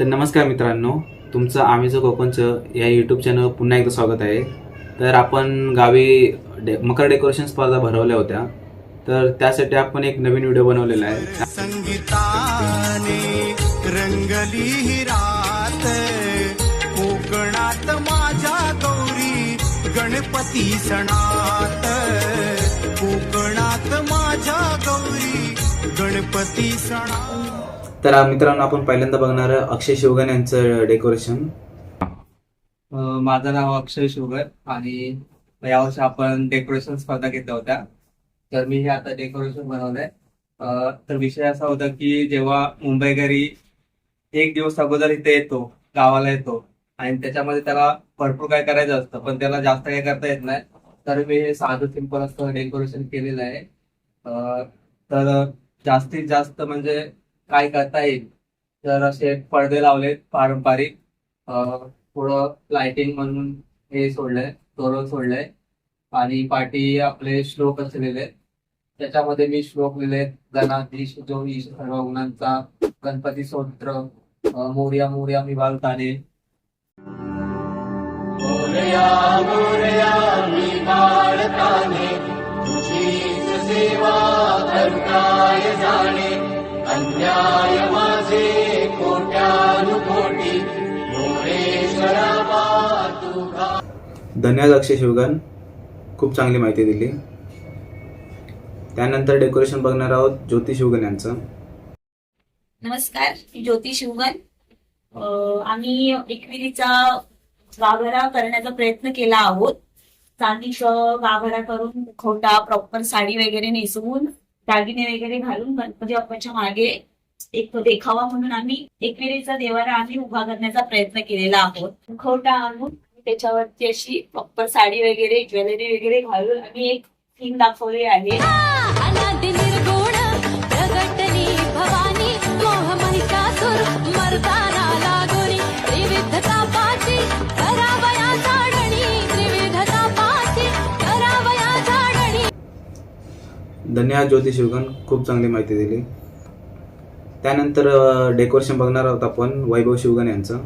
तर नमस्कार मित्रांनो तुमचं आम्हीचं कोकणचं या यूट्यूब चॅनल पुन्हा एकदा स्वागत आहे. तर आपण गावी डे मकर डेकोरेशन स्पर्धा भरवल्या होत्या. तर त्यासाठी आपण एक नवीन व्हिडिओ बनवलेला आहे. संगीताने रंगली ही रात कोकणात माझ्या गौरी गणपती सणात. कोकणात माझ्या गौरी गणपती सणात. तर मित्रांनो आपण पहिल्यांदा बघणार अक्षय शिवगण यांचं डेकोरेशन माझं नाव अक्षय शुगर आणि यावर्षी आपण डेकोरेशन स्पर्धा घेतल्या होत्या. तर मी हे आता डेकोरेशन बनवलंय. तर विषय असा होता की जेव्हा मुंबईकरी एक दिवस अगोदर इथे येतो गावाला येतो आणि त्याच्यामध्ये त्याला भरपूर काय करायचं असतं पण त्याला जास्त काही करता येत नाही. तर मी हे साधं सिंपल असं डेकोरेशन केलेलं आहे. तर जास्तीत जास्त म्हणजे काय करता येईल? तर असे पडदे लावलेत पारंपरिक. थोडं लाइटिंग म्हणून हे सोडलंय तोरण सोडलंय. आणि पाठी आपले श्लोक असलेले. त्याच्यामध्ये मी श्लोक लिहिले गणाधीश जो ईश सर्व गुणांचा गणपती स्तोत्र मोर्या मोर्या मी बालताने धन्यवाद अक्षय शिवगण. खूप चांगली माहिती दिली. त्यानंतर डेकोरेशन बघणार आहोत ज्योती शिवगण यांचं. नमस्कार ज्योती शिवगण. अं, आम्ही एकविरीचा गाभरा करण्याचा प्रयत्न केला आहोत. चांदीचं गाभरा करून खोटा प्रॉपर साडी वगैरे नेसवून दागिने वगैरे घालून गणपती बाप्पाच्या मागे एक देखावा म्हणून आम्ही एकविरीचा देवारा आम्ही उभा करण्याचा प्रयत्न केलेला आहोत. खोटा आणून त्याच्यावरती अशी प्रॉपर साडी वगैरे ज्वेलरी वगैरे घालून आम्ही एक थीम दाखवली आहे. अनादि निर्गुण प्रगटली भवानी मोह महिषासुर मर्दाना लागोरी त्रिविधता पाची करावया झाडणी त्रिविधता पाची करावया झाडणी. धन्यवाद ज्योती शिवगण खूप चांगली माहिती दिली. त्यानंतर डेकोरेशन बघणार आहोत आपण वैभव शिवगण यांचं.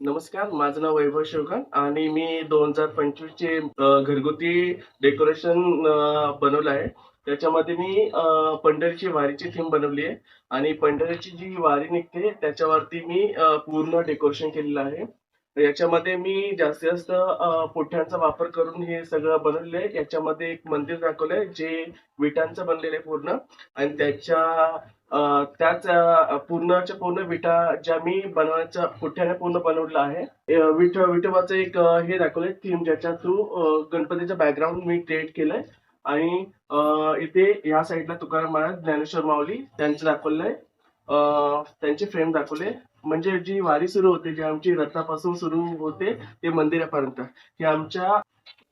नमस्कार माझं नाव वैभव शिवगण आणि मी दोन हजार पंचवीस चे घरगुती डेकोरेशन बनवलं आहे. त्याच्यामध्ये मी पंढरीची वारीची थीम बनवली आहे आणि पंढरीची जी वारी निघते त्याच्यावरती मी पूर्ण डेकोरेशन केलेलं आहे. याच्यामध्ये मी जास्तीत जास्त अ, पुठ्यांचा वापर करून हे सगळं बनवलेलं आहे. याच्यामध्ये एक मंदिर दाखवलंय जे विटांचं बनलेलं आहे पूर्ण. आणि त्याच्या त्याच पूर्णच्या पूर्ण विटा ज्या मी बनवण्याच्या पुठ्याने पूर्ण बनवलं आहे विठ विठोबाचं एक हे दाखवलंय थीम ज्याच्या थ्रू गणपतीचं बॅकग्राऊंड मी क्रिएट केलंय. आणि इथे ह्या साईडला तुकाराम महाराज ज्ञानेश्वर माऊली त्यांचं दाखवलंय. त्यांचे फ्रेम दाखवले म्हणजे जी वारी सुरू होते जी आमची रथापासून सुरू होते ते मंदिरापर्यंत. ही आमच्या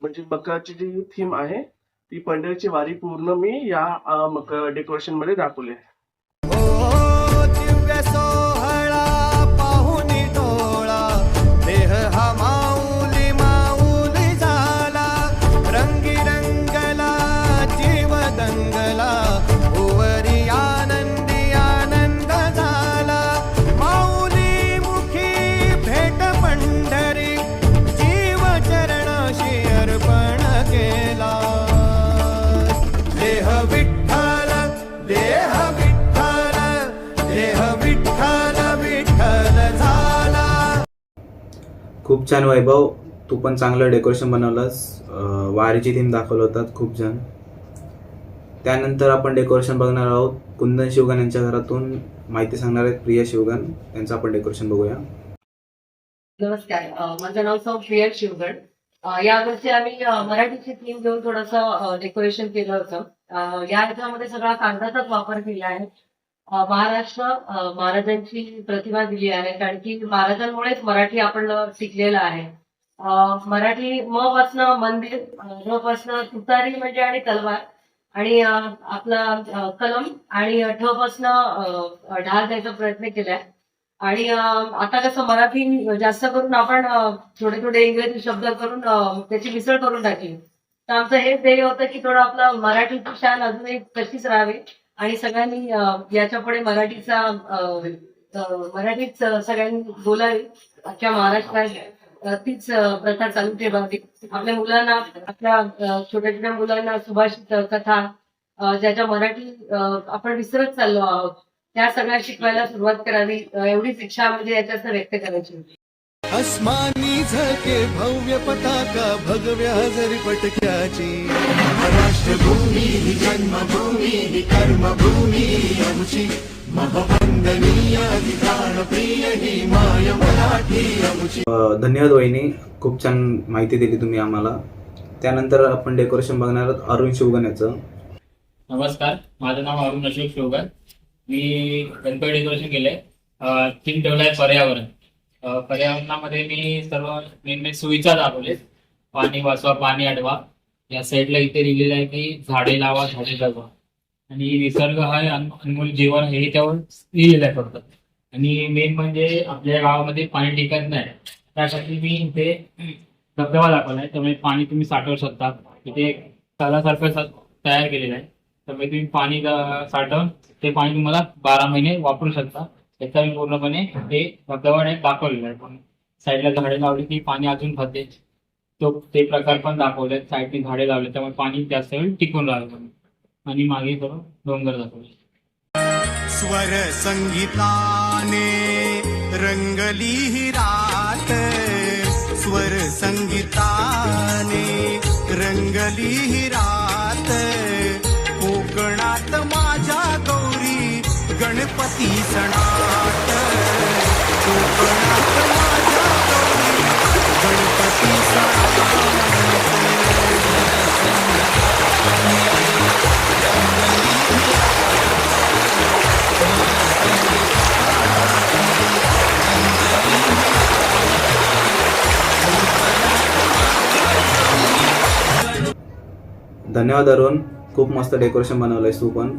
म्हणजे मकरची जी थीम आहे ती पंढरीची वारी पूर्ण मी या मकर डेकोरेशनमध्ये दाखवली खूप छान वैभव. तू पण चांगलं डेकोरेशन बनवलंस. वारीची थीम दाखवलं होतात खूप छान त्यानंतर आपण डेकोरेशन बघणार आहोत. कुंदन शिवगण यांच्या घरातून माहिती सांगणार आहेत प्रिया शिवगण. यांचं आपण डेकोरेशन बघूया. नमस्कार. माझं नाव सौ प्रिया शिवगण. या यावर्षी आम्ही मराठीची थीम घेऊन थोडंसं डेकोरेशन केलं होतं. या ह्याच्यामध्ये सगळा कागदाचाच वापर केला आहे. महाराष्ट्र महाराजांची प्रतिभा दिली आहे. कारण की महाराजांमुळेच मराठी आपण शिकलेलं आहे. मराठी म पासनं मंदिर र पासनं तुतारी म्हणजे आणि तलवार आणि आपला कलम आणि ठ पासनं ढाल द्यायचा प्रयत्न केलाय. आणि आता कसं मराठी जास्त करून आपण थोडे थोडे इंग्रजी शब्द करून त्याची मिसळ करून टाकली. तर आमचं हेच ध्येय होतं की थोडं आपलं मराठीची शान अजूनही तशीच राहावी. आणि सगळ्यांनी याच्यापुढे मराठीचा मराठीच सगळ्यांनी बोलावी. अख्ख्या महाराष्ट्रात तीच प्रथा चालू ठेवावी आपल्या मुलांना आपल्या छोट्या छोट्या मुलांना सुभाषित कथा ज्याच्या मराठी आपण विसरत चाललो आहोत त्या सगळ्या शिकवायला सुरुवात करावी. एवढी एवढीच इच्छा म्हणजे याच्यात व्यक्त करायची होती. अस्मानी झके भव्य पताका भगव्या जरी पटक्याची. राष्ट्रभूमी ही जन्मभूमी ही कर्मभूमी आमची महवंदनीय अधिकार प्रिय ही माय मराठी आमची अ, धन्यवाद वहिनी खूप छान माहिती दिली तुम्ही आम्हाला. त्यानंतर आपण डेकोरेशन बघणार आहोत अरुण शिवगण्याचं नमस्कार माझं नाव अरुण अशोक शिवकर मी गणपती डेकोरेशन केलंय. थीम ठेवलाय पर्यावरण. पर्यावरणामध्ये मी सर्व मेन मेन सुविधा दाखवले पाणी वाचवा पाणी अडवा. या साईडला इथे लिहिलेलं आहे की झाडे लावा झाडे जगवा. आणि निसर्ग हा अनमोल जीवन हे त्यावर लिहिलेलं आहे फक्त. आणि मेन म्हणजे आपल्या गावामध्ये पाणी टिकत नाही. त्यासाठी मी इथे धबधबा दाखवलाय त्यामुळे पाणी तुम्ही साठवू शकता. इथे तलासारखं तयार केलेलं आहे. त्यामुळे तुम्ही पाणी साठवून ते पाणी तुम्हाला बारा महिने वापरू शकता. त्याचा मी पूर्णपणे ते धबधबा दाखवलेलं आहे. पण साईडला झाडे लावली की पाणी अजून भरते. तो ते प्रकार पण दाखवले साईडने झाडे लावले त्यामुळे पाणी जास्त वेळ टिकून राहिलं आणि मागे करून डोंगर दाखवले. स्वर संगीताने रंगली ही रात. स्वर संगीताने रंगली ही रात. कोकणात माझ्या गौरी गणपती सणात. धन्यवाद अरुण. खूप मस्त डेकोरेशन बनवलंयस तू पण.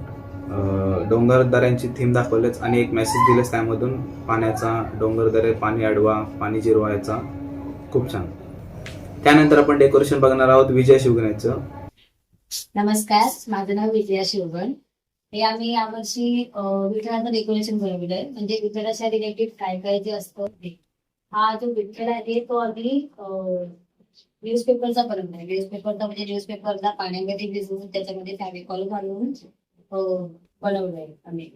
डोंगरदऱ्यांची थीम दाखवलेच आणि एक मेसेज दिलेस त्यामधून पाण्याचा डोंगरदरे पाणी अडवा पाणी जिरवायचा. खूप छान. त्यानंतर आपण डेकोरेशन बघणार आहोत विजय शिवगण्याचं नमस्कार माझं नाव विजया शिवगण. हे आम्ही यावर्षी विठ्ठलाचं डेकोरेशन बनवलंय म्हणजे विठ्ठलाच्या रिलेटेड काय काय जे असतं हा जो विठ्ठल आहे तो अगदी न्यूजपेपरचा बनवलाय न्यूजपेपरचा म्हणजे न्यूजपेपरला पाण्यामध्ये भिजवून त्याच्यामध्ये फॅविकॉल घालून बनवलंय आम्ही.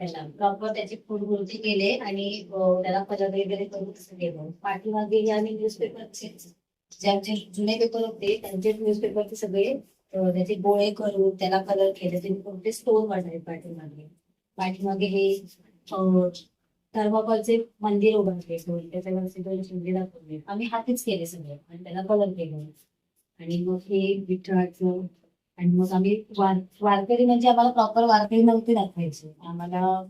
त्याला प्रॉपर त्याची फुडगुर्ती केले आणि त्याला कलर वगैरे करून तसं केलं. पाठीमागे हे आम्ही न्यूजपेपरचे जे आमचे जुने पेपर होते त्यांचे न्यूजपेपरचे सगळे त्याचे गोळे करून त्याला कलर केले. त्यांनी कोणते स्टोन वाढले पाठीमागे? पाठीमागे हे थर्माकोलचे मंदिर उभारले दोन. त्याच्यावरचे दाखवले. आम्ही हातीच केले सगळे. आणि त्याला कलर केलं. आणि मग हे विठ्ठलाचं आणि मग आम्ही वार वारकरी म्हणजे आम्हाला प्रॉपर वारकरी नव्हती दाखवायची. आम्हाला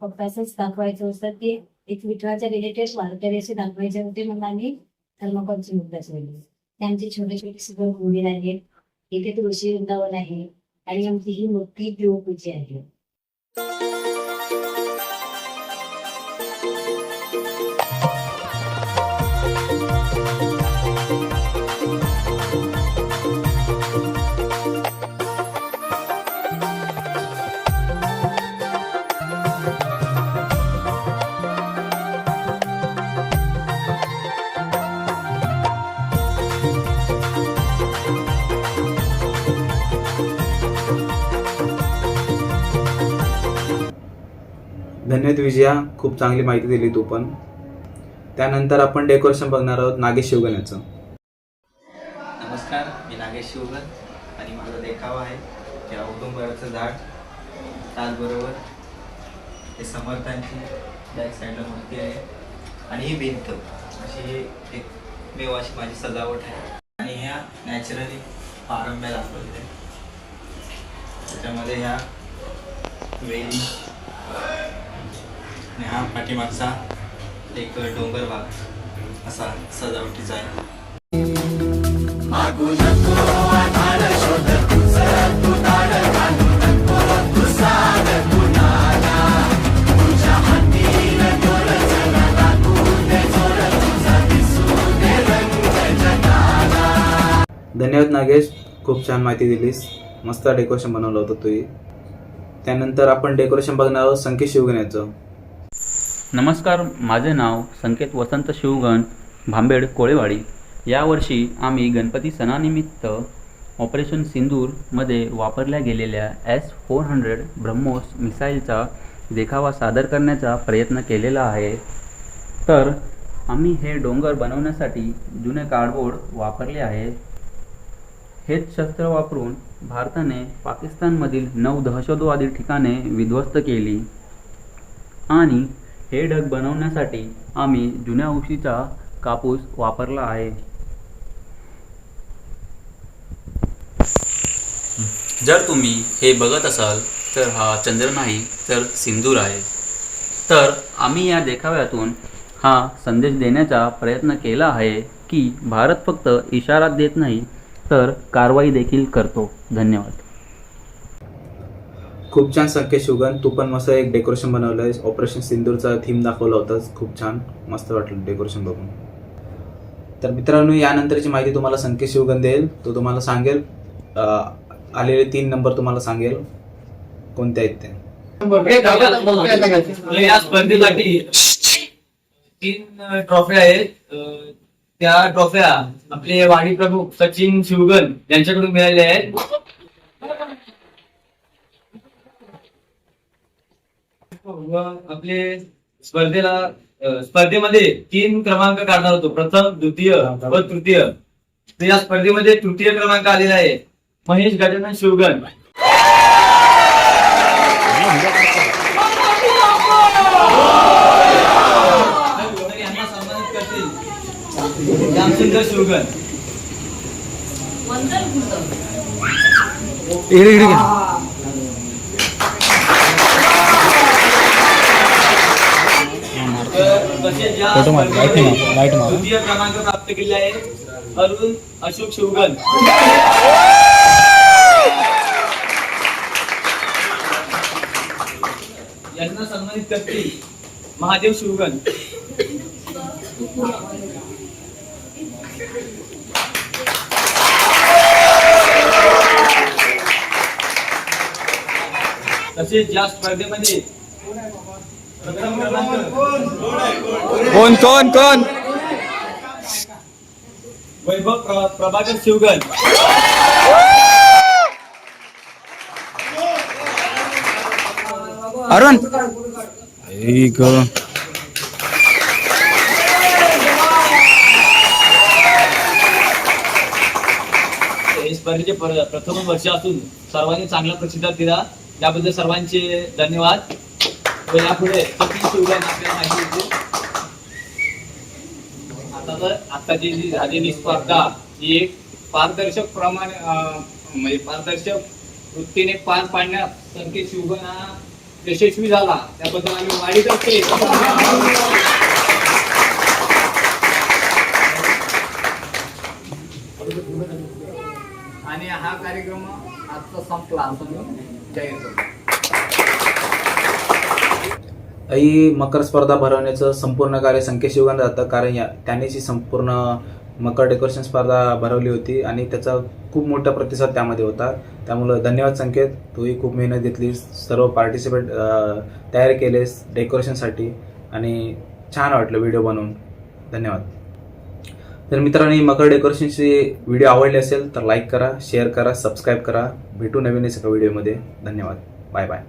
फक्त असंच दाखवायचं होतं की एक विठ्ठलाच्या रिलेटेड वारकरी असे दाखवायचे होते म्हणून आम्ही थर्माकोलची मुख ठेवली त्यांची छोटे छोटे सुद्धा मंदिर आहेत. इथे तुळशी वृंदावन आहे. आणि आमची ही मोठी देवपूजी आहे. धन्यवाद विजया खूप चांगली माहिती दिली तू पण. त्यानंतर आपण डेकोरेशन बघणार आहोत नागेश शिवगण्याचं. नमस्कार मी नागेश शिवगन आणि माझा देखावा आहे. त्या औदुंबराचं झाड त्याचबरोबर हे समर्थांची बॅक साईडला मूर्ती आहे. आणि ही भिंत अशी एक मेव अशी माझी सजावट आहे. आणि ह्या नॅचरली पारंब्या दाखवलेल्या त्याच्यामध्ये ह्या वेली आणि हा पाठीमागचा एक डोंगर भाग असा सजावटीचा आहे. धन्यवाद नागेश खूप छान माहिती दिलीस. मस्त डेकोरेशन बनवलं होतं तू त्यानंतर आपण डेकोरेशन बघणार आहोत संकेत शिवगण्याचं. नमस्कार माझे नाव संकेत वसंत शिवगण भांबेड कोळेवाडी. यावर्षी आम्ही गणपती सणानिमित्त ऑपरेशन सिंदूरमध्ये वापरल्या गेलेल्या एस फोर हंड्रेड ब्रह्मोस मिसाईलचा देखावा सादर करण्याचा प्रयत्न केलेला आहे. तर आम्ही हे डोंगर बनवण्यासाठी जुने कार्डबोर्ड वापरले आहे. हेच शस्त्र वापरून भारताने पाकिस्तानमधील नऊ दहशतवादी ठिकाणे विध्वस्त केली. आणि हे ढग बनवण्यासाठी आम्ही जुन्या उशीचा कापूस वापरला आहे. जर तुम्ही हे बघत असाल तर हा चंद्र नाही तर सिंदूर आहे. तर आम्ही या देखाव्यातून हा संदेश देण्याचा प्रयत्न केला आहे की भारत फक्त इशारा देत नाही तर कारवाई देखील करतो. धन्यवाद. खूप छान संकेत शिवगन तू पण मस्त एक डेकोरेशन बनवलं आहे ऑपरेशन सिंदूरचा थीम दाखवला होतास खूप छान. मस्त वाटलं डेकोरेशन बघून. तर मित्रांनो यानंतरची माहिती तुम्हाला संकेत शिवगन देईल. तो तुम्हाला सांगेल. आलेले तीन नंबर तुम्हाला सांगेल. कोणते आहेत ते? या स्पर्धेसाठी तीन ट्रॉफी आहेत. त्या ट्रॉफ्या आपले वाडी प्रमुख सचिन शिवगण यांच्याकडून मिळालेल्या आहेत. व आपले स्पर्धेला स्पर्धेमध्ये तीन क्रमांक काढणार होतो. प्रथम द्वितीय व तृतीय. तर या स्पर्धेमध्ये तृतीय क्रमांक आलेला आहे. महेश गजानन शिवगण. यांना सन्मानित करतील श्यामसुंदर शिवगण फोटो मार लाइट मार या मार. द्वितीय क्रमांक प्राप्त केले आहे अरुण अशोक शिवगण यांना सन्मानित करतील महादेव शिवगण तसेच ज्या स्पर्धेमध्ये कोण कोण कोण? वैभव प्र- प्रभाकर शिवगण अरुण. हे स्पर्धेचे पर- प्रथम वर्ष असून सर्वांनी चांगला प्रतिसाद दिला. त्याबद्दल सर्वांचे धन्यवाद. व यापुढे सचिन आपल्याला माहिती होती आता तर आताची जी झालेली स्पर्धा ही एक पारदर्शक प्रमाणे म्हणजे पारदर्शक वृत्तीने पार पाडण्यात संकेत शिवगण हा यशस्वी झाला. त्याबद्दल आम्ही वाढीतर्फे आणि हा कार्यक्रम आजचा संपला. असं मी जाहीर करतो ही मकर स्पर्धा भरवण्याचं संपूर्ण कार्य संकेत शिवगण जातं कारण या त्यानेच ही संपूर्ण मकर डेकोरेशन स्पर्धा भरवली होती आणि त्याचा खूप मोठा प्रतिसाद त्यामध्ये होता. त्यामुळं धन्यवाद संकेत. तूही खूप मेहनत घेतलीस सर्व पार्टिसिपेट तयार केलेस डेकोरेशनसाठी आणि छान वाटलं व्हिडिओ बनवून. धन्यवाद. तर मित्रांनी मकर डेकोरेशनची व्हिडिओ आवडली असेल तर लाईक करा शेअर करा सबस्क्राईब करा. भेटू नवीन एका व्हिडिओमध्ये धन्यवाद. Bye bye